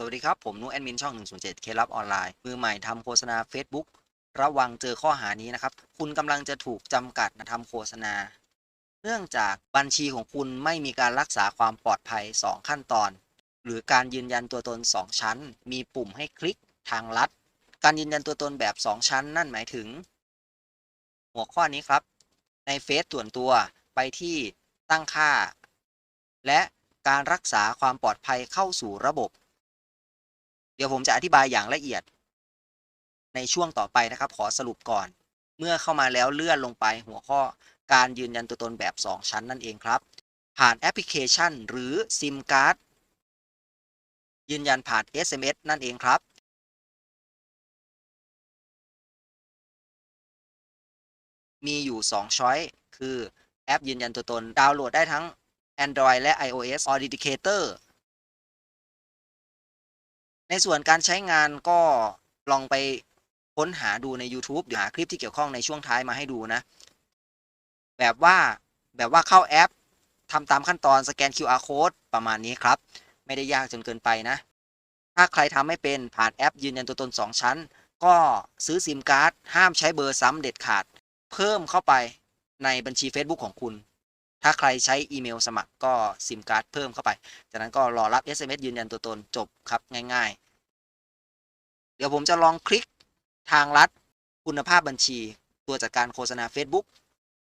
สวัสดีครับ ผมนุแอดมินช่อง 107 เคล็ดลับออนไลน์ มือใหม่ทำโฆษณา Facebook ระวังเจอข้อหานี้นะครับ คุณกำลังจะถูกจำกัดนะทำโฆษณา เนื่องจากบัญชีของคุณไม่มีการรักษาความปลอดภัย 2 ขั้นตอน หรือการยืนยันตัวตน 2 ชั้น มีปุ่มให้คลิกทางลัด การยืนยันตัวตนแบบ 2 ชั้น นั่นหมายถึง หัวข้อนี้ครับ ในเฟซส่วนตัวไปที่ตั้งค่า และการรักษาความปลอดภัยเข้าสู่ระบบ เดี๋ยวผมจะอธิบายอย่างละเอียด ในช่วงต่อไปนะครับ ขอสรุปก่อน เมื่อเข้ามาแล้วเลื่อนลงไปหัวข้อการยืนยันตัวตนแบบ 2 ชั้นนั่นเองครับ ผ่านแอปพลิเคชัน หรือซิมการ์ดยืนยันผ่าน SMS นั่นเองครับมีอยู่ 2 ช้อย คือ แอปยืนยันตัวตน ดาวน์โหลดได้ทั้ง Android และ iOS Authenticator ในส่วนการใช้งานก็ลองไปค้นหาดูใน YouTube เดี๋ยวหาคลิปที่เกี่ยวข้องในช่วงท้ายมาให้ดูนะ แบบว่าแบบว่าเข้าแอปทำตามขั้นตอนสแกน QR code ประมาณนี้ครับ ไม่ได้ยากจนเกินไปนะ ถ้าใครทำไม่เป็นผ่านแอปยืนยันตัวตน 2 ชั้น ก็ซื้อซิมการ์ดห้ามใช้เบอร์ซ้ำเด็ดขาด เพิ่มเข้าไปในบัญชี Facebook ของคุณ ถ้าใครใช้อีเมลสมัครก็ซิมการ์ดเพิ่มเข้าไป จากนั้นก็รอรับ SMS ยืนยันตัวตนจบครับง่ายๆ เดี๋ยวผมจะลองคลิกทางลัดคุณภาพบัญชี ตัวจัดการโฆษณา Facebook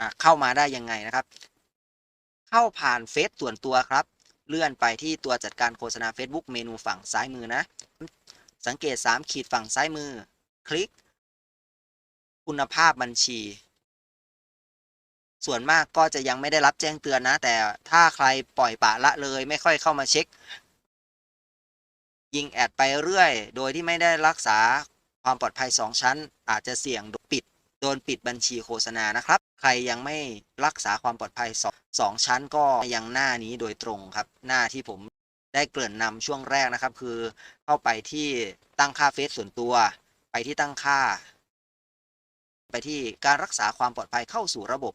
อะเข้ามาได้ยังไงนะครับ เข้าผ่านเฟซส่วนตัวครับ เลื่อนไปที่ตัวจัดการโฆษณา Facebook เมนูฝั่งซ้ายมือนะ สังเกต 3 ขีดฝั่งซ้ายมือ คลิก คุณภาพบัญชี ส่วนมากก็จะยังไม่ได้รับแจ้งเตือนนะ แต่ถ้าใครปล่อยปะละเลยไม่ค่อยเข้ามาเช็ค ยิงแอดไปเรื่อย โดยที่ไม่ได้รักษาความปลอดภัย 2 ชั้น อาจจะเสี่ยงโดนปิดโดนปิดบัญชีโฆษณานะครับ ใครยังไม่รักษาความปลอดภัย 2 2 ชั้นก็ยังหน้านี้โดยตรงครับ หน้าที่ผมได้เกริ่นนำช่วงแรกนะครับ คือเข้าไปที่ตั้งค่าเฟซส่วนตัว ไปที่ตั้งค่า ไปที่การรักษาความปลอดภัยเข้าสู่ระบบ